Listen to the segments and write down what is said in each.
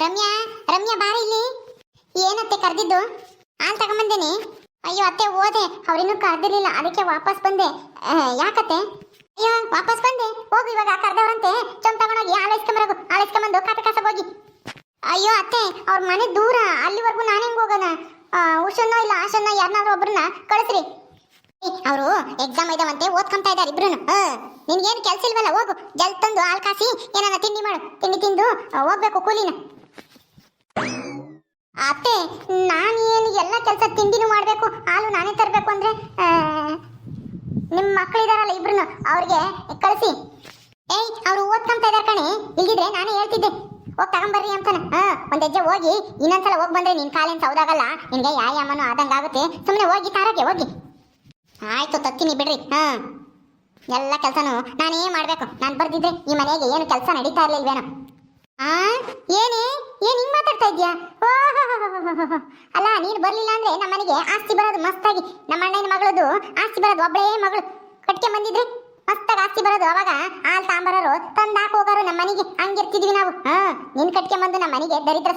ರಮ್ಯಾ ರಮ್ಯಾ ಬಾರ ಇಲ್ಲಿ. ಏನತ್ತೆ ಕರೆದಿದ್ದು? ಹಾಲು ತಗೊಂಬಂದೇನೆ. ಅಯ್ಯೋ, ಅತ್ತೆ ಓದೆ ಅವ್ರಿನ್ನೂ ಕರೆದಿರ್ಲಿಲ್ಲ. ಅದಕ್ಕೆ ವಾಪಸ್ ಬಂದೆ. ಯಾಕತ್ತೆ? ಅಯ್ಯೋ, ವಾಪಸ್ ಬಂದೆ. ಹೋಗು ಇವಾಗ ಕರೆದವ್ರಂತೆ. ಚೊಂಬ್ ತಗೊಂಡೋಗಿ ಹಾಲು ಇಸ್ಕೊಂಬರೋಗು ಹಾಲು ಕಾಟ ಕಾಸ ಹೋಗಿ. ಅಯ್ಯೋ, ಅತ್ತೆ, ಅವ್ರ ಮನೆ ದೂರ. ಅಲ್ಲಿವರೆಗೂ ನಾನು ಹೆಂಗ್ ಹೋಗೋಣ? ಉಷನ್ನ ಇಲ್ಲ, ಆಶನ್ನೋ ಯಾರನ್ನಾದ್ರೂ ಒಬ್ರನ್ನ ಕಳಿಸ್ರಿ. ಅವರು ಎಕ್ಸಾಮ್ ಇದಾವಂತೆ ಓದ್ಕೊಂತ ಇದ್ದಾರೆ ಇಬ್ರು ನಿನ್ಗೇನು ಕೆಲಸ ಇಲ್ವಲ್ಲ, ಹೋಗು. ಜಲ್ ತಂದು ಹಾಲು ಕಾಸಿ ಏನಾರ ತಿಂಡಿ ಮಾಡು. ತಿಂಡಿ ತಿಂದು ಹೋಗ್ಬೇಕು ಕೂಲಿನ. ಅತ್ತೆ, ನಾನು ಏನು ಎಲ್ಲ ಕೆಲಸ ತಿಂಡಿನೂ ಮಾಡಬೇಕು, ಹಾಲು ನಾನೇ ತರಬೇಕು ಅಂದ್ರೆ ನಿಮ್ಮ ಮಕ್ಕಳಿದಾರಲ್ಲ ಇಬ್ರು ಅವ್ರಿಗೆ ಕಳಿಸಿ. ಏಯ್, ಅವ್ರು ಓದ್ಕೊಂತ ಇದಾರೆ ಕಣೆ, ಇಲ್ದಿದ್ರೆ ನಾನೇ ಹೇಳ್ತಿದ್ದೆ. ಹೋಗಿ ತಗೊಂಬರ್ರಿ ಅಂತಾನೆ. ಹಾ, ಒಂದ್ ಹೆಜ್ಜೆ ಹೋಗಿ, ಇನ್ನೊಂದ್ಸಲ ಹೋಗಿ ಬಂದ್ರೆ ನಿನ್ ಕಾಲೇನ್ ಸೌದಾಗಲ್ಲ, ನಿನ್ಗೆ ಯಾಯಾಮನು ಆದಂಗಾಗುತ್ತೆ ಸುಮ್ಮನೆ ಹೋಗಿ, ತಾರಕ್ಕೆ ಹೋಗಿ. ಆಯ್ತು, ತತ್ತೀನಿ ಬಿಡ್ರಿ. ಹಾ. ಎಲ್ಲ ಕೆಲಸನು ನಾನೇ ಮಾಡ್ಬೇಕು. ನಾನು ಬರ್ದಿದ್ರೆ ಈ ಮನೆಗೆ ಏನು ಕೆಲಸ ನಡೀತಾ ಇರ್ಲಿಲ್ವೇನೋ. ಆ, ಏನೇ? ಏನ್ ಹಿಂಗ್ ಮಾತಾಡ್ತಾ ಇದ್ಯಾ. ಅಲ್ಲ, ನೀನು ಬರ್ಲಿಲ್ಲ ಅಂದ್ರೆ ನಮ್ಮ ಮನೆಗೆ ಆಸ್ತಿ ಬರೋದು ಮಸ್ತಾಗಿ. ನಮ್ಮ ಅಣ್ಣನ ಮಗಳದು ಆಸ್ತಿ ಬರೋದು ಒಬ್ಬಳೇ ಮಗಳು. ಕಟ್ಕೆ ಬಂದಿದ್ರೆ ಮಸ್ತಾಗಿ ಆಸ್ತಿ ಬರೋದು. ಅವಾಗ ಹಾಲ್ ತಾಂಬರೋರು ತಂದಾಕ್ ಹೋಗೋರು ನಮ್ಮ ಮನೆಗೆ. ಹಂಗಿರ್ತಿದ್ವಿ ನಾವು. ಹಾ, ನಿನ್ ಕಟ್ಕೆ ಬಂದು ನಮ್ಮ ಮನೆಗೆ ದರಿದ್ರ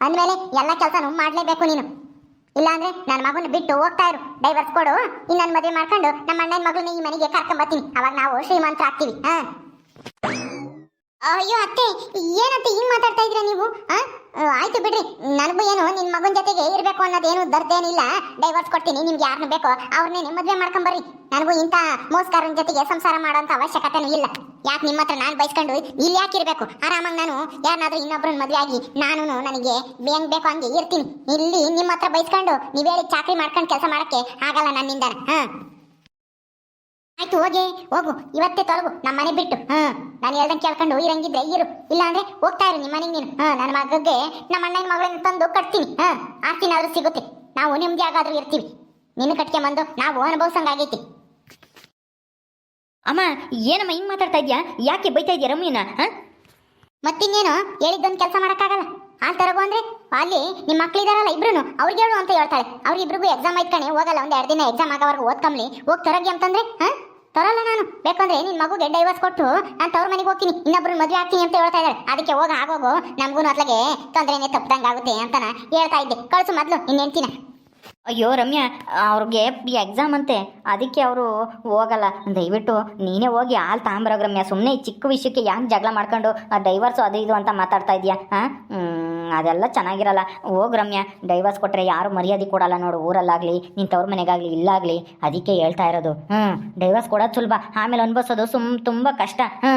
ಅಂದ್ಮೇಲೆ ಎಲ್ಲ ಕೆಲಸನೂ ಮಾಡ್ಲೇಬೇಕು ನೀನು. ಇಲ್ಲಾಂದ್ರೆ ನನ್ನ ಮಗನ ಬಿಟ್ಟು ಹೋಗ್ತಾ ಇರು. ಡೈವರ್ಸ್ ಕೊಡು, ಇನ್ನೊಂದು ಮದುವೆ ಮಾಡ್ಕೊಂಡು ನಮ್ಮ ಅಣ್ಣನ ಮಗಳನ್ನ ಈ ಮನೆಗೆ ಕರ್ಕೊಂಡ್ ಬರ್ತೀನಿ. ಅವಾಗ ನಾವು ಶ್ರೀಮಂತ ಆಗ್ತೀವಿ ಹಾ. ಅಯ್ಯೋ ಅತ್ತೆ, ಏನತ್ತೆ ಹಿಂಗ್ ಮಾತಾಡ್ತಾ ಇದ್ರ ನೀವು? ಆಯ್ತು ಬಿಡ್ರಿ, ನನಗೂ ಏನು, ನಿನ್ ಮಗನ ಜೊತೆಗೆ ಇರ್ಬೇಕು ಅನ್ನೋದೇನು ದರ್ದೇನಿಲ್ಲ. ಡೈವರ್ಸ್ ಕೊಡ್ತೀನಿ, ನಿಮ್ಗೆ ಯಾರನ್ನ ಬೇಕೋ ಅವ್ರನ್ನೇ ಮದ್ವೆ ಮಾಡ್ಕೊಂಬರ್ರಿ. ನನಗೂ ಇಂಥ ಮೋಸ್ಕಾರನ ಜೊತೆಗೆ ಸಂಸಾರ ಮಾಡೋಂಥ ಅವಶ್ಯಕತೆನೂ ಇಲ್ಲ. ಯಾಕೆ ನಿಮ್ಮ ಹತ್ರ ನಾನು ಬೈಸ್ಕೊಂಡು ಇಲ್ಲಿ ಯಾಕೆ ಇರಬೇಕು? ಆರಾಮಾಗಿ ನಾನು ಯಾರನ್ನಾದ್ರೂ ಇನ್ನೊಬ್ರನ್ನ ಮದುವೆ ಆಗಿ ನಾನು ನನಗೆ ಹೆಂಗ್ ಬೇಕು ಹಂಗೆ ಇರ್ತೀನಿ. ಇಲ್ಲಿ ನಿಮ್ಮ ಹತ್ರ ಬೈಸ್ಕೊಂಡು ನೀವೇಳಿ ಚಾಕ್ರಿ ಮಾಡ್ಕೊಂಡು ಕೆಲಸ ಮಾಡಕ್ಕೆ ಆಗಲ್ಲ ನನ್ನಿಂದ ಹಾ? ಆಯ್ತು ಹೋಗಿ ಹೋಗು. ಇವತ್ತೇ ತೊಲಗು. ನಮ್ಮ ಮನೆ ಬಿಟ್ಟು. ಹಾ ನಾನು ಹೇಳ್ದಂಗೆ ಕೇಳ್ಕೊಂಡು ಇರಂಗಿದ್ರೆ ಇರು. ಇಲ್ಲ ಅಂದ್ರೆ ಹೋಗ್ತಾ ಇರು ನಿಮ್ಮ ಮನೆಗೆ ನೀನು. ಹಾ ನನ್ನ ಮಗಗೆ ನಮ್ಮ ಅಣ್ಣನ ಮಗಳನ್ನ ತಂದು ಕಟ್ತೀನಿ. ಹಾ ಆಸ್ತಿನಾದ್ರೂ ಸಿಗುತ್ತೆ. ನಾವು ನಿಮ್ದು ಯಾಗಾದ್ರೂ ಇರ್ತೀವಿ. ನಿನ್ನ ಕಟ್ಕೊಂಬಂದು ನಾವು ಅನುಭವಿಸಂಗಾಗೈತಿ. ಅಮ್ಮ ಏನಮ್ಮ ಹಿಂಗ್ ಮಾತಾಡ್ತಾ ಇದ್ಯಾ? ಯಾಕೆ ಬೈತಾ ಇದೆಯಾ ರಮ್ಯನ? ಹಾ? ಮತ್ತಿನ್ನೇನು? ಹೇಳಿದ್ದೊಂದು ಕೆಲಸ ಮಾಡೋಕ್ಕಾಗಲ್ಲ. ಆ ತರಗು ಅಂದ್ರೆ ಅಲ್ಲಿ ನಿಮ್ಮ ಮಕ್ಳಿದಾರಲ್ಲ ಇಬ್ರು ಅವ್ರಿಗೆ ಹೇಳು ಅಂತ ಹೇಳ್ತಾಳೆ. ಅವ್ರಿಬ್ರಿಗೂ ಎಕ್ಸಾಮ್ ಐತ್ಕಣೆ ಹೋಗಲ್ಲ ಒಂದು ಎರಡು ದಿನ ಎಕ್ಸಾಮ್ ಆಗೋವರೆಗೂ ಓದ್ಕಂಬ್ಲಿ ಹೋಗಿ ತರಗಿ ಅಂತಂದ್ರೆ ಹಾ ಬೇಕಂದ್ರೆ ನಿನ್ ಮಗುಗೆ ಡೈವರ್ಸ್ ಕೊಟ್ಟು ನಾನು ತವ್ರ ಮನೆಗೆ ಹೋಗ್ತೀನಿ. ಇನ್ನೊಬ್ರು ಮದುವೆ ಆಗ್ತೀನಿ ಅಂತ ಹೇಳ್ತಾ ಇದ್ದಾಳೆ ಅದಕ್ಕೆ ಹೋಗ, ಆಗೋಗು. ನಮಗೂ ಅತ್ಲಗೆ ತೊಂದರೆನೆ ತಪ್ಪದಂಗೆ ಆಗುತ್ತೆ ಅಂತ ಹೇಳ್ತಾ ಇದ್ದೆ. ಕಳ್ಸು ಮೊದ್ಲು ನಿನ್ನ ಹೆಂಡ್ತಿನ. ಅಯ್ಯೋ ರಮ್ಯಾ, ಅವ್ರಿಗೆ ಎಕ್ಸಾಮ್ ಅಂತೆ. ಅದಕ್ಕೆ ಅವರು ಹೋಗಲ್ಲ. ದಯವಿಟ್ಟು ನೀನೇ ಹೋಗಿ ಹಾಲು ತಗೊಂಬರೋಗ ರಮ್ಯಾ. ಸುಮ್ಮನೆ ಚಿಕ್ಕ ವಿಷಯಕ್ಕೆ ಯಾಕೆ ಜಗಳ ಮಾಡ್ಕೊಂಡು ಡೈವರ್ಸು ಅದು ಇದು ಅಂತ ಮಾತಾಡ್ತಾ ಇದೆಯಾ? ಹಾಂ? ಅದೆಲ್ಲ ಚೆನ್ನಾಗಿರಲ್ಲ. ಹೋಗಿ ರಮ್ಯಾ ಡೈವರ್ಸ್ ಕೊಟ್ಟರೆ ಯಾರು ಮರ್ಯಾದೆ ಕೊಡಲ್ಲ ನೋಡು, ಊರಲ್ಲಾಗಲಿ ನಿನ್ನ ತವ್ರ ಮನೆಗಾಗಲಿ, ಇಲ್ಲಾಗಲಿ. ಅದಕ್ಕೆ ಹೇಳ್ತಾ ಇರೋದು. ಹ್ಞೂ ಡೈವರ್ಸ್ ಕೊಡೋದು ಸುಲಭ. ಆಮೇಲೆ ಅನ್ಭವಿಸೋದು ಸುಮ್ ತುಂಬ ಕಷ್ಟ. ಹ್ಞೂ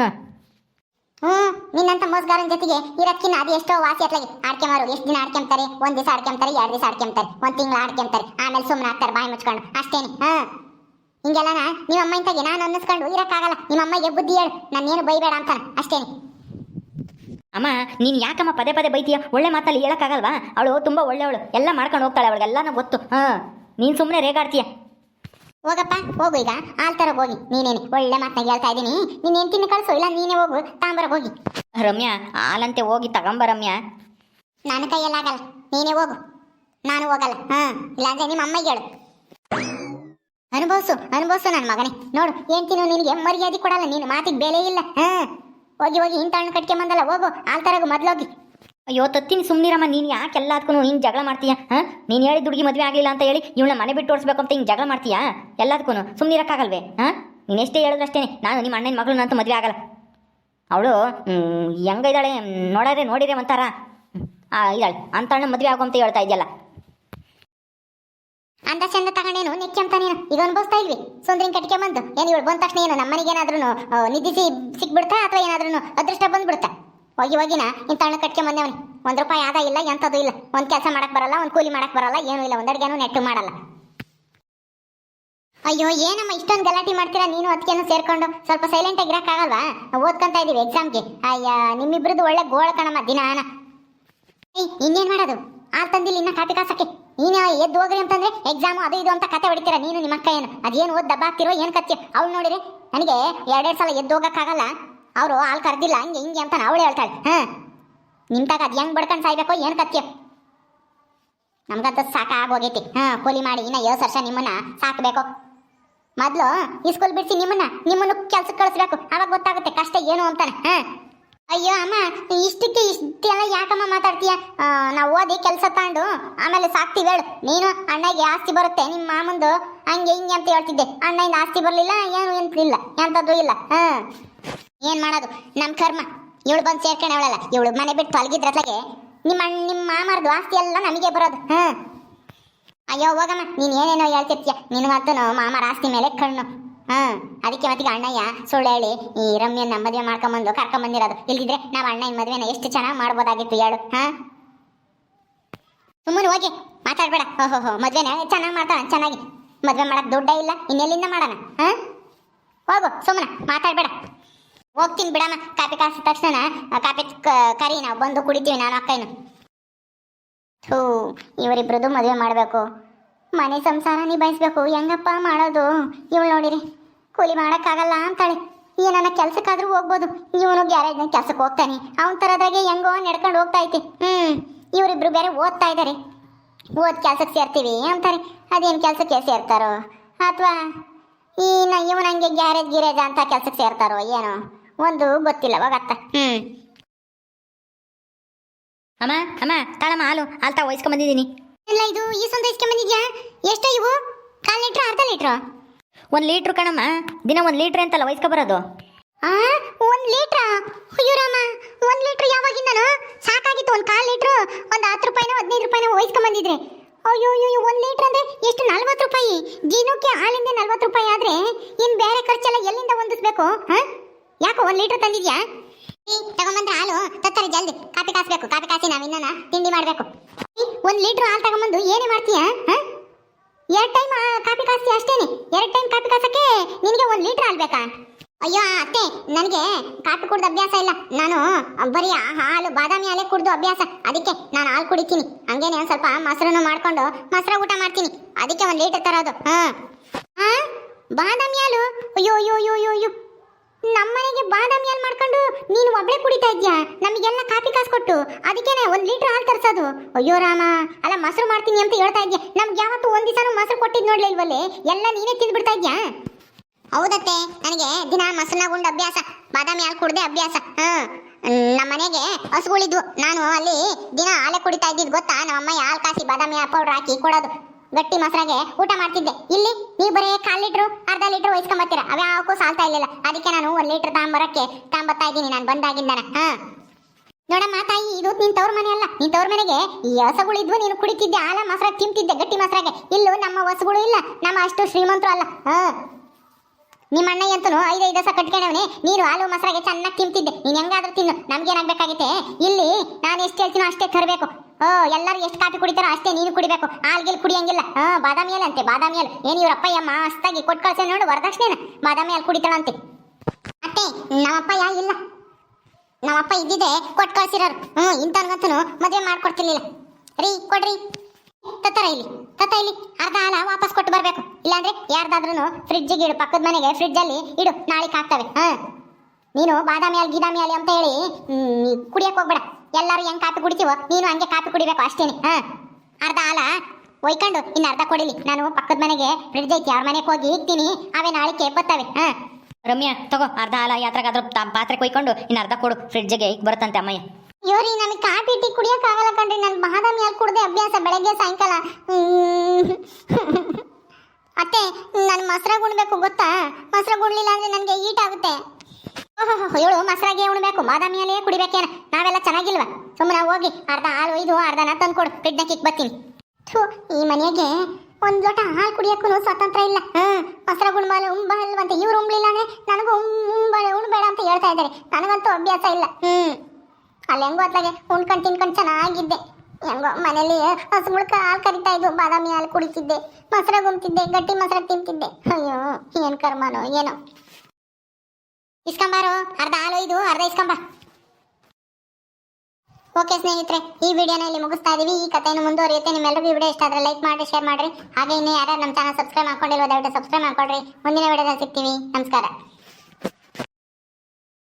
ಹ್ಮ್, ನಿನ್ನಂತ ಮೋಸ್ಗಾರನ ಜೊತೆಗೆ ಇರಕ್ಕಿನ್ನ ಅದು ಎಷ್ಟೋ ವಾಸಿ ಅತ್ಲಾಗೆ ಆಡ್ಕೆಮಾರು ಎಷ್ಟು ದಿನ ಆಡ್ಕೊಂತಾರೆ ಒಂದ್ ದಿವಸ ಆಡ್ಕೊಂತಾರೆ ಎರಡು ದಿವಸ ಆಡ್ಕೊಂತಾರೆ ಒಂದ್ ತಿಂಗಳು ಆಡ್ಕೊಂತಾರೆ ಆಮೇಲೆ ಸುಮ್ಮನೆ ಆಗ್ತಾರೆ ಬಾಯಿ ಮುಚ್ಕೊಂಡು. ಅಷ್ಟೇನೆ. ಹಾ ಹಿಂಗೆಲ್ಲ ನಿಮ್ಮ ಅಮ್ಮ ಇಂತಾಗೆ ನಾನು ಅನ್ನಿಸ್ಕೊಂಡು ಇರಕ್ಕಾಗಲ್ಲ. ನಿಮ್ಮ ಅಮ್ಮಗೆ ಬುದ್ಧಿ ಹೇಳು. ನಾನೇನು ಬೈಬೇಡ ಅಂತಾನೆ. ಅಷ್ಟೇನೆ. ಅಮ್ಮ ನೀನು ಯಾಕಮ್ಮ ಪದೇ ಪದೇ ಬೈತೀಯ? ಒಳ್ಳೆ ಮಾತಲ್ಲಿ ಹೇಳಕ್ಕಾಗಲ್ವಾ? ಅವಳು ತುಂಬ ಒಳ್ಳೆಯವಳು. ಎಲ್ಲ ಮಾಡ್ಕೊಂಡು ಹೋಗ್ತಾಳೆ ಅವಳಿಗೆಲ್ಲನೂ ಗೊತ್ತು. ಹಾಂ. ನೀನು ಸುಮ್ಮನೆ ರೇಗಾಡ್ತೀಯ? ಹೋಗಪ್ಪ ಹೋಗು ಈಗ. ಆಲ್ ತರ ಹೋಗಿ. ನೀನೇನೆ. ಒಳ್ಳೆ ಮಾತನಾಗ ಹೇಳ್ತಾ ಇದ್ದೀನಿ. ನೀನ್ ಹೆಂಡ್ತಿನ ಕಳ್ಸು ಇಲ್ಲ ನೀನೇ ಹೋಗು. ತಾಂಬರ ಹೋಗಿ. ರಮ್ಯಾ ಹಾಲಂತೆ ಹೋಗಿ ತಗೊಂಬ ರಮ್ಯಾ. ನನ್ನ ಕೈಯಲ್ಲಾಗಲ್ಲ ನೀನೇ ಹೋಗು. ನಾನು ಹೋಗಲ್ಲ. ಹಾ. ಇಲ್ಲಾಂದ್ರೆ ನಿಮ್ಮ ಅಮ್ಮಗೆ ಹೇಳು. ಅನುಭವಿಸು ಅನುಭವಿಸು ನನ್ನ ಮಗನೇ. ನೋಡು ಹೇಳ್ತೀನಿ ನಿನಗೆ ಮರ್ಯಾದೆ ಕೊಡಲ್ಲ. ನೀನು ಮಾತಿಗೆ ಬೆಲೆ ಇಲ್ಲ. ಹಾ. ಹೋಗಿ ಹೋಗಿ ಇಂಥ ಹಣ್ಣು ಕಟ್ಕೆ ಬಂದಲ್ಲ, ಹೋಗು ಆಲ್ತಾರಾಗು ಮೊದ್ಲೋಗಿ ಅಯ್ಯೋ, ತತ್ತೀನಿ ಸುಮ್ಮನಿರಮ್ಮ ನೀನು ಯಾಕೆ ಎಲ್ಲದಕ್ಕೂ ಹಿಂಗೆ ಜಗಳ ಮಾಡ್ತೀಯ? ಹಾಂ? ನೀನು ಹೇಳಿದ ಹುಡುಗಿ ಮದುವೆ ಆಗಲಿಲ್ಲ ಅಂತ ಹೇಳಿ ಇವಳನ್ನ ಮನೆ ಬಿಟ್ಟು ಓಡಿಸ್ಬೇಕು ಅಂತ ಹಿಂಗೆ ಜಗಳ ಮಾಡ್ತೀಯಾ? ಎಲ್ಲದಕ್ಕೂ ಸುಮ್ಮನಿರಕ್ಕಾಗಲ್ವೇ ಹಾಂ? ನೀನು ಎಷ್ಟೇ ಹೇಳಿದ್ರಷ್ಟೇ ನಾನು ನಿಮ್ಮ ಅಣ್ಣನ ಮಗಳನ್ನಂತೂ ಮದುವೆ ಆಗಲ್ಲ. ಅವಳು ಹೆಂಗಿದ್ದಾಳೆ ನೋಡಾರೆ, ನೋಡಿರೆ ಒಂಥರ. ಇದ್ದಾಳೆ ಅಂತ ಅಣ್ಣ ಮದುವೆ ಆಗು ಅಂತ ಹೇಳ್ತಾ ಇದೆಯಲ್ಲ. ಅಂದ ಚಂದ ತಗೊಂಡೇನು? ನೆಕ್ಕಿ ಅಂತ ನೀನು? ಈಗ ಅನುಭವಿಸ್ತಾ ಇಲ್ವಿ ಸುಂದ್ರಿನ ಕಟ್ಕೆ ಬಂದು. ಏನು ಇವಳು ಬಂದ ತಕ್ಷಣ ಏನು ನಮ್ಮ ಮನೆಗೆ ಏನಾದ್ರೂ ನಿಧಿಸಿ ಸಿಕ್ಬಿಡ್ತಾ ಅಥವಾ ಏನಾದ್ರೂ ಅದೃಷ್ಟ ಬಂದ್ಬಿಡ್ತಾ? ಹೋಗಿ ಹೋಗಿನ ಇಂಥ ಹಣ್ಣು ಕಟ್ಕೆ ಬಂದೇವನಿ ಒಂದು ರೂಪಾಯಿ ಆದ ಇಲ್ಲ, ಎಂಥದ್ದು ಇಲ್ಲ. ಒಂದು ಕೆಲಸ ಮಾಡಕ್ ಬರಲ್ಲ, ಒಂದು ಕೂಲಿ ಮಾಡಕ್ ಬರಲ್ಲ, ಏನೂ ಇಲ್ಲ. ಒಂದ್ ಅಡುಗೆನೂ ನೆಟ್ಟು ಮಾಡಲ್ಲ. ಅಯ್ಯೋ, ಏನಮ್ಮ ಇಷ್ಟೊಂದು ಗಲಾಟೆ ಮಾಡ್ತೀರಾ ನೀನು ಅದಕ್ಕೇನು ಸೇರ್ಕೊಂಡು? ಸ್ವಲ್ಪ ಸೈಲೆಂಟ್ ಆಗಿ ಆಗಲ್ವಾ? ನಾವು ಓದ್ಕೊಂತ ಇದೀವಿ ಎಕ್ಸಾಮ್ಗೆ ಅಯ್ಯ, ನಿಮ್ಮಿಬ್ರದ್ದು ಒಳ್ಳೆ ಗೋಳ ಕಣಮ್ಮ, ದಿನಾನ. ಏಯ್, ಇನ್ನೇನು ಮಾಡೋದು? ಆ ತಂದಿಲ್ಲ ಇನ್ನ ಕಾಪಿ ಕಾಸಕ್ಕೆ. ಎದ್ದು ಹೋಗ್ರಿ ಅಂತಂದ್ರೆ ಎಕ್ಸಾಮ್ ಅದು ಇದು ಅಂತ ಕತೆ ಹೊಡಿತೀರ ನೀನು ನಿಮ್ಮ ಅಕ್ಕ ಏನು? ಅದೇನು ಓದ್ ದಬ್ಬ ಹಾಕ್ತಿರೋ ಏನು ಕತ್ತಿ? ಅವ್ಳು ನೋಡಿರಿ, ನನಗೆ ಎರಡೆರಡು ಸಲ ಎದ್ದು ಹೋಗೋಕ್ಕಾಗಲ್ಲ ಅವರು ಹಾಲು ಕರೆದಿಲ್ಲ, ಹಂಗೆ ಹಿಂಗೆ ಅಂತ ಅವಳು ಹೇಳ್ತಾಳೆ. ಹಾ. ನಿಮ್ತಾಗ ಅದು ಹೆಂಗೆ ಬಡ್ಕೊಂಡು ಸಾಯ್ಬೇಕು ಏನು ಕತ್ತಿ? ನಮ್ಗಂತ ಸಾಕ ಆಗೋಗೈತಿ ಹಾ, ಕೂಲಿ ಮಾಡಿ ಇನ್ನ ಏಳು ವರ್ಷ ನಿಮ್ಮನ್ನ ಸಾಕಬೇಕು? ಮೊದ್ಲು ಈ ಸ್ಕೂಲ್ ಬಿಡಿಸಿ ನಿಮ್ಮನ್ನ, ನಿಮ್ಮನ್ನು ಕೆಲ್ಸಕ್ಕೆ ಕಳಿಸ್ಬೇಕು. ಅವಾಗ ಗೊತ್ತಾಗುತ್ತೆ ಕಷ್ಟ ಏನು ಅಂತಾನೆ. ಹಾ. ಅಯ್ಯೋ ಅಮ್ಮ ಇಷ್ಟಕ್ಕೆ ಇಷ್ಟೆಲ್ಲ ಯಾಕಮ್ಮ ಮಾತಾಡ್ತೀಯ? ನಾವು ಓದಿ ಕೆಲಸ ತಗೊಂಡು ಆಮೇಲೆ ಸಾಕ್ತೀವಿ ಹೇಳು ನೀನು ಅಣ್ಣಗೆ ಆಸ್ತಿ ಬರುತ್ತೆ ನಿಮ್ಮ ಮಾಮಂದು. ಹಂಗೆ ಹಿಂಗೆ ಅಂತ ಹೇಳ್ತಿದ್ದೆ. ಅಣ್ಣಯಿಂದ ಆಸ್ತಿ ಬರಲಿಲ್ಲ, ಏನು ಇಲ್ಲ ಎಂಥದ್ದು ಇಲ್ಲ. ಹಾಂ. ಏನು ಮಾಡೋದು? ನಮ್ಮ ಕರ್ಮ. ಇವಳು ಬಂದು ಸೇರ್ಕೊಂಡವಳಲ್ಲ ಇವಳು ಮನೆ ಬಿಟ್ಟು ತೊಲಗಿದ್ರತ್ಲಾಗೆ ನಿಮ್ಮ ನಿಮ್ಮ ಮಾಮಾರ್ದು ಆಸ್ತಿ ಎಲ್ಲ ನಮಗೆ ಬರೋದು. ಹಾಂ. ಅಯ್ಯೋ ಹೋಗಮ್ಮ, ನೀನು ಏನೇನೋ ಹೇಳ್ತಿರ್ತೀಯ. ನಿನಗಂತೂ ಮಾಮರ ಆಸ್ತಿ ಮೇಲೆ ಕಣ್ಣು. ಹಾ, ಅದಕ್ಕೆ ಮತ್ತಿಗೆ ಅಣ್ಣಯ್ಯ, ಸುಳ್ಳು ಹೇಳಿ, ಈ ರಮ್ಯನ್ನ ಮದುವೆ ಮಾಡ್ಕೊಂಬಂದು ಕರ್ಕೊಂಬಂದಿರೋದು ಇಲ್ದಿದ್ರೆ ನಾವು ಅಣ್ಣನ ಮದುವೆನ ಎಷ್ಟು ಚೆನ್ನಾಗಿ ಮಾಡ್ಬೋದಾಗಿತ್ತು ಹೇಳು, ಹಾ? ಸುಮ್ಮನೆ ಹೋಗಿ, ಮಾತಾಡ್ಬೇಡ. ಓಹೋ ಹೋ ಮದ್ವೆನ ಚೆನ್ನಾಗಿ ಮಾಡ್ತಾನೆ ಚೆನ್ನಾಗಿ. ಮದುವೆ ಮಾಡಕ್ ದುಡ್ಡ ಇಲ್ಲ, ಇನ್ನೆಲ್ಲಿಂದ ಮಾಡೋಣ, ಹಾ? ಹೋಗು, ಸುಮ್ಮನೆ, ಮಾತಾಡ್ಬೇಡ. ಹೋಗ್ತೀನಿ ಬಿಡಮ್ಮ ಕಾಪಿ ಕಾಸಿದ ತಕ್ಷಣ ಕಾಪಿ ಕರಿ, ನಾವು ಬಂದು ಕುಡಿತೀವಿ, ನಾನು ಅಕ್ಕಯ್ಯನು ಥೂ, ಇವರಿಬ್ರದ್ದು ಮದುವೆ ಮಾಡಬೇಕು. ಮನೆ ಸಂಸಾರ ನಿಭಾಯಿಸ್ಬೇಕು. ಹೆಂಗಪ್ಪ ಮಾಡೋದು? ಇವಳು ನೋಡಿರಿ, ಕೂಲಿ ಮಾಡೋಕ್ಕಾಗಲ್ಲ ಅಂತಾಳೆ. ಏನನ್ನ ಕೆಲಸಕ್ಕಾದ್ರೂ ಹೋಗ್ಬೋದು. ಇವನು ಗ್ಯಾರೇಜ್ನ ಕೆಲಸಕ್ಕೆ ಹೋಗ್ತಾನೆ. ಅವನ ಥರದಾಗೆ ಹೆಂಗೋ ನಡ್ಕೊಂಡು ಹೋಗ್ತಾ ಐತಿ. ಹ್ಞೂ ಇವರಿಬ್ರು ಬೇರೆ ಓದ್ತಾ ಇದ್ದಾರೆ ಓದ್ ಕೆಲ್ಸಕ್ಕೆ ಸೇರ್ತೀವಿ ಅಂತಾರೆ. ಅದೇನು ಕೆಲಸಕ್ಕೆ ಸೇರ್ತಾರೋ? ಅಥವಾ ಈ ನ ಇವನು ಹಂಗೆ ಗ್ಯಾರೇಜ್ ಗಿರೇಜ್ ಅಂತ ಕೆಲ್ಸಕ್ಕೆ ಸೇರ್ತಾರೋ ಏನೋ? ಒಂದು ಗೊತ್ತಿಲ್ಲ ಹೋಗತ್ತ ಹ್ಞೂ ಅಮ್ಮ ಅಮ್ಮ ತಾಳಮ್ಮ ಹಾಲು ಅಲ್ತಾ ವಹಿಸ್ಕೊಂಬಂದಿದ್ದೀನಿ ಇಲ್ಲ, ಇದು ಈ ಸಂದ ಬಂದಿದ್ಯಾ? ಎಷ್ಟು ಇವು? ಕಾಲ್ ಲೀಟ್ರ್, ಅರ್ಧ ಲೀಟ್ರ್? ಒಂದು ಲೀಟ್ರ್ ಕಣಮ್ಮ. ದಿನ ಒಂದು ಲೀಟ್ರ್ ಅಂತಲ್ಲ ವಹಿಸ್ಕೊ ಬರೋದು. ಆ, ಒಂದು ಲೀಟ್ರ? ಅಯ್ಯೋ ರಾಮ, ಒಂದ್ ಲೀಟ್ರ್ ಯಾವಾಗಿಂದನು? ಸಾಕಾಗಿತ್ತು, ಒಂದು ಕಾಲ್ ಲೀಟ್ರ್, ಒಂದು ಹತ್ತು ರೂಪಾಯಿನೋ, ಹದಿನೈದು ರೂಪಾಯಿನೋ ವಹಿಸ್ಕೊಂಡ್ ಬಂದಿದ್ರೆ. ಅಯ್ಯೋ ಅಯ್ಯೋ ಒಂದು ಲೀಟ್ರ್ ಅಂದ್ರೆ ಎಷ್ಟು ನಲ್ವತ್ತು ರೂಪಾಯಿ? ದಿನಕ್ಕೆ ಹಾಲಿಂದ ನಲ್ವತ್ತು ರೂಪಾಯಿ ಆದ್ರೆ ಇನ್ ಬೇರೆ ಖರ್ಚೆಲ್ಲ ಎಲ್ಲಿಂದ ಹೊಂದಿಸ್ಬೇಕು, ಹಾ? ಯಾಕೋ ಒಂದು ಲೀಟ್ರ್ ತಂದಿದ್ಯಾ? ತಗೊಂಬಂದ್ರೆ ಹಾಲು, ತತ್ತಾರೆ ಜಲ್ದಿ. ಕಾಪಿ ಕಾಸ್ಬೇಕು ಕಾಪಿ ಕಾಸಿ ನಾವಿನ್ನ ತಿಂಡಿ ಮಾಡ್ಬೇಕು. ಒಂದ್ ಲೀಟ್ರ್ ಹಾಲು ತಗೊಂಬಂದು ಏನೇ ಮಾಡ್ತೀಯಾ? ಎರಡ್ ಟೈಮ್ ಕಾಫಿ ಕಾಸ್ತಿ ಅಷ್ಟೇನೆ. ಎರಡು ಟೈಮ್ ಕಾಫಿ ಕಾಸಕ್ಕೆ ನಿನಗೆ ಒಂದು ಲೀಟರ್ ಹಾಲು ಬೇಕಾ? ಅಯ್ಯೋ ಅತ್ತೆ, ನನಗೆ ಕಾಫಿ ಕುಡ್ದು ಅಭ್ಯಾಸ ಇಲ್ಲ. ನಾನು ಬರೀ ಹಾಲು, ಬಾದಾಮಿ ಹಾಲೇ ಕುಡ್ದು ಅಭ್ಯಾಸ. ಅದಕ್ಕೆ ನಾನು ಹಾಲು ಕುಡಿತೀನಿ. ಹಂಗೇನೆ ಒಂದು ಸ್ವಲ್ಪ ಮೊಸರನ್ನು ಮಾಡ್ಕೊಂಡು ಮೊಸರ ಊಟ ಮಾಡ್ತೀನಿ. ಅದಕ್ಕೆ ಒಂದು ಲೀಟರ್ ತರೋದು. ಹಾ. ಬಾದಾಮಿ ಹಾಲು? ಅಯ್ಯೋ ಅಯ್ಯೋ ಅಯ್ಯೋ ಅಯ್ಯೋ. ನಮ್ಮನೆಗೆ ಬಾದಾಮಿ ಹಾಲು ಮಾಡ್ಕೊಂಡು ನೀನು ಒಬ್ಳೆ ಕುಡಿತಾ ಇದ್ಯಾ? ನಮಗೆಲ್ಲ ಕಾಫಿ ಕಾಸು ಕೊಟ್ಟು. ಅದಕ್ಕೇನೆ ಒಂದು ಲೀಟ್ರ್ ಹಾಲು ತರಿಸೋದು. ಅಯ್ಯೋ ರಾಮ, ಅಲ್ಲ ಮೊಸರು ಮಾಡ್ತೀನಿ ಅಂತ ಹೇಳ್ತಾ ಇದ್ಯಾ? ನಮ್ಗೆ ಯಾವತ್ತು ಒಂದು ದಿವಸನೂ ಮೊಸರು ಕೊಟ್ಟಿದ್ ನೋಡ್ಲೇ ಇಲ್ವಲ್ಲೇ? ಎಲ್ಲ ನೀನೇ ತಿಂದ್ಬಿಡ್ತಾ ಇದ್ಯಾ? ಹೌದತ್ತೆ, ನನಗೆ ದಿನ ಮೊಸರನ್ನ ಗುಂಡು ಅಭ್ಯಾಸ, ಬಾದಾಮಿ ಹಾಲು ಕುಡ್ದೆ ಅಭ್ಯಾಸ. ಹಾ. ನಮ್ಮ ಮನೆಗೆ ಹಸುಗಳಿದ್ವು. ನಾನು ಅಲ್ಲಿ ದಿನ ಹಾಲೆ ಕುಡಿತಾ ಇದ್ದಿದ್ದು ಗೊತ್ತಾ? ನಮ್ಮ ಅಮ್ಮ ಹಾಲು ಕಾಸಿ ಬಾದಾಮಿ ಪೌಡ್ರ್ ಹಾಕಿ ಕೊಡೋದು. ಗಟ್ಟಿ ಮೊಸರಾಗೆ ಊಟ ಮಾಡ್ತಿದ್ದೆ. ಇಲ್ಲಿ ನೀವು ಬರೀ ಕಾಲ್ ಲೀಟ್ರು, ಅರ್ಧ ಲೀಟ್ರ್ ವಹಿಸ್ಕೊಂಬತ್ತೀರ ಅವ್ಯಾವಕ್ಕೂ ಸಾಲ್ತಾ ಇರ್ಲಿಲ್ಲ. ಅದಕ್ಕೆ ನಾನು ಒಂದ್ ಲೀಟ್ರ್ ಬರಕ್ಕೆ ತಾಂಬತ್ತಾ ಇದ್ದೀನಿ ನಾನು ಬಂದಾಗಿಂದನ. ಹಾ. ನೋಡಮ್ಮ ತಾಯಿ, ಇದು ನಿನ್ ತವ್ರ ಮನೆ ಅಲ್ಲ. ನಿನ್ ತವ್ರ ಮನೆಗೆ ಈ ಹಸಗಳಿದ್ವು ನೀನು ಕುಡಿತಿದ್ದೆ, ಆಲ ಮಸರ ತಿಂತಿದ್ದೆ, ಗಟ್ಟಿ ಮೊಸರಾಗೆ. ಇಲ್ಲೂ ನಮ್ಮ ಹೊಸಗಳು ಇಲ್ಲ. ನಮ್ಮ ಅಷ್ಟು ಶ್ರೀಮಂತರು ಅಲ್ಲ. ಹಾ. ನಿಮ್ಮ ಅಣ್ಣ ಅಂತನು ಐದೈದು ದಿವಸ ಕಟ್ಕೊಂಡವನೆ. ನೀರು ಹಾಲು ಮೊಸರಾಗೆ ಚೆನ್ನಾಗಿ ತಿಂತಿದ್ದೆ. ನೀನು ಹೆಂಗಾದ್ರೂ ತಿನ್ನು. ನಮ್ಗೇನಾಗ್ಬೇಕಾಗಿತ್ತೆ? ಇಲ್ಲಿ ನಾನು ಎಷ್ಟು ಹೇಳ್ತೀನೋ ಅಷ್ಟೇ ತರಬೇಕು. ಓ ಎಲ್ಲರೂ ಎಷ್ಟು ಕಾಫಿ ಕುಡಿತಾರೋ ಅಷ್ಟೇ ನೀನು ಕುಡಿಬೇಕು. ಹಾಲ್ಗಿಲ್ ಕುಡಿಯಂಗಿಲ್ಲ. ಹಾ, ಬಾದಾಮಿ ಹಾಲು ಅಂತೆ, ಬಾದಾಮಿ ಅಲ್ಲ ಏನು ಅಮ್ಮ ಅಷ್ಟಾಗಿ ಕೊಟ್ಟು ಕಳ್ಸ ನೋಡು, ವರದಕ್ಷಿಣೆನ. ಬಾದಾಮಿ ಹಾಲು ಕುಡಿತಾಳಂತೆ ಅತ್ತೆ ಯಾ ಇಲ್ಲ. ನಮ್ಮಪ್ಪ ಇದ್ದಿದ್ದೆ ಕೊಟ್ಟು ಕಳ್ಸಿರೋರು. ಹ್ಞೂ ಇಂಥವ್ರಿಗಂತೂ ಮದುವೆ ಮಾಡ್ಕೊಡ್ತಿರ್ಲಿಲ್ಲ. ರೀ, ಕೊಡ್ರಿ. ತತ್ತರ ಇಲ್ಲಿ, ತತ್ತ ಇಲ್ಲಿ. ಅರ್ಧ ಹಾಲ ವಾಪಸ್ ಕೊಟ್ಟು ಬರಬೇಕು. ಇಲ್ಲಾಂದ್ರೆ ಯಾರ್ದಾದ್ರೂ ಫ್ರಿಡ್ಜಿಗೆ ಇಡು, ಪಕ್ಕದ ಮನೆಗೆ ಫ್ರಿಡ್ಜಲ್ಲಿ ಇಡು ನಾಳೆ ಹಾಕ್ತವೆ. ಹಾ. ನೀನು ಬಾದಾಮಿ ಅಲ್ಲಿ ಗೀದಾಮಿ ಅಲ್ಲಿ ಅಂತ ಹೇಳಿ ಕುಡಿಯಕ್ಕೆ ಕುಡಿಯಕ್ ಹೋಗ್ಬೇಡ. ಎಲ್ಲರೂ ಹೆಂಗ್ ಕಾಪಿ ಕುಡಿತೀವೋ ನೀನು ಹಂಗೆ ಕಾಪಿ ಕುಡಿಬೇಕು ಅಷ್ಟೇನೆ ಹಾಂ? ಅರ್ಧ ಹಾಲ ಒಯ್ಕೊಂಡು ಇನ್ನು ಅರ್ಧ ಕೊಡಿಲಿ. ನಾನು ಪಕ್ಕದ ಮನೆಗೆ ಫ್ರಿಡ್ಜ್ ಐತಿ ಅವ್ರ ಮನೆಗೆ ಹೋಗಿ ಇಕ್ತೀನಿ ಅವೇ ನಾಳೆ ಬರ್ತವೆ ಹ? ರಮ್ಯಾ ತಗೋ ಅರ್ಧ ಹಾಲ ಯಾತ್ರಾಗಾದ್ರೂ ಅದ್ರ ಪಾತ್ರೆ ಕೊಯ್ಕೊಂಡು ಇನ್ನು ಅರ್ಧ ಕೊಡು ಫ್ರಿಡ್ಜ್ಗೆ ಈಗ ಬರುತ್ತಂತೆ ಅಮ್ಮಯ್ಯ. ಇವ್ರಿ ನನಗೆ ಕಾಫಿ ಟೀ ಕುಡಿಯೋಕ್ಕಾಗಲ್ಲ ಕಣ್ರಿ. ನಾನು ಬಾದಾಮಿ ಅಲ್ಲಿ ಕುಡ್ದೆ ಅಭ್ಯಾಸ ಬೆಳಗ್ಗೆ ಸಾಯಂಕಾಲ. ಅತ್ತೆ ನಾನು ಮೊಸರಾಗ ಉಣ್ಬೇಕು ಗೊತ್ತಾ? ಮೊಸರಾಗ ಉಣ್ಲಿಲ್ಲ ಅಂದ್ರೆ ನನಗೆ ಈಟ್ ಆಗುತ್ತೆ ಮಸರಾಗಿ ಮೊಸರಾಗೆ ಉಣ್ಬೇಕು ಬಾದಾಮಿ ಹಾಲೇ ಕುಡಿಬೇಕೇನ? ನಾವೆಲ್ಲ ಚೆನ್ನಾಗಿಲ್ವ? ಸುಮ್ಮನೆ ಹೋಗಿ ಅರ್ಧ ಹಾಲು ಒಯ್ದು ಅರ್ಧನ ತಂದ್ಕೊಡು ಕೊಡು ಇಕ್ ಬರ್ತೀನಿ. ಥೂ, ಈ ಮನೆಗೆ ಒಂದ್ ಲೋಟ ಹಾಲು ಕುಡಿಯೋಕ್ಕೂ ಸ್ವಾತಂತ್ರ್ಯ ಇಲ್ಲ. ಹ್ಞೂ ಮೊಸರ ಗುಣ್ಬಾಲು ಉಂಬಲ್ವಂತೆ ಇವ್ರು ಉಂಬ್ಲಿಲ್ಲ ನನಗೂ ಉಂಬ ಉಣ್ಬೇಡ ಅಂತ ಹೇಳ್ತಾ ಇದ್ದಾರೆ. ನನಗಂತೂ ಅಭ್ಯಾಸ ಇಲ್ಲ. ಹ್ಮ್. ಅಲ್ಲಿ ಹೆಂಗೋ ಅತ್ಲಾಗೆ ಉಣ್ಕೊಂಡು ತಿನ್ಕೊಂಡು ಚೆನ್ನಾಗಿದ್ದೆ. ಹೆಂಗೋ ಮನೇಲಿ ಹಸುಗಳು ಹಾಲು ಕರಿತಾ ಇದ್ವು, ಬಾದಾಮಿ ಹಾಲು ಕುಡಿತಿದ್ದೆ ಮೊಸರ ಗುಂತಿದ್ದೆ ಗಟ್ಟಿ ಮೊಸರ ತಿಂತಿದ್ದೆ. ಅಯ್ಯೋ, ಏನು ಕರ್ಮನೋ, ಏನೋ. ಇಸ್ಕೊಂಬಾರು ಅರ್ಧ ಹಾಲು ಇದು ಅರ್ಧ ಇಸ್ಕೊಂಬ. ಓಕೆ ಸ್ನೇಹಿತರೆ, ಈ ವಿಡಿಯೋನ ಇಲ್ಲಿ ಮುಗಿಸ್ತಾ ಇದೀವಿ. ಈ ಕಥೆಯನ್ನು ಮುಂದುವರಿಯುತ್ತೆ. ನಿಮ್ಮೆಲ್ಲರಿಗೂ ವಿಡಿಯೋ ಇಷ್ಟ ಆದರೆ ಲೈಕ್ ಮಾಡಿ, ಶೇರ್ ಮಾಡಿರಿ. ಹಾಗೆ ಇನ್ನೂ ಯಾರು ನಮ್ಮ ಚಾನಲ್ ಸಬ್ಸ್ಕ್ರೈಬ್ ಮಾಡ್ಕೊಂಡಿಲ್ವ ದಯವಿಟ್ಟು ಸಬ್ಸ್ಕ್ರೈಬ್ ಮಾಡ್ಕೊಡ್ರಿ ಮುಂದಿನ ವಿಡಿಯೋದಲ್ಲಿ ಸಿಗ್ತೀವಿ. ನಮಸ್ಕಾರ.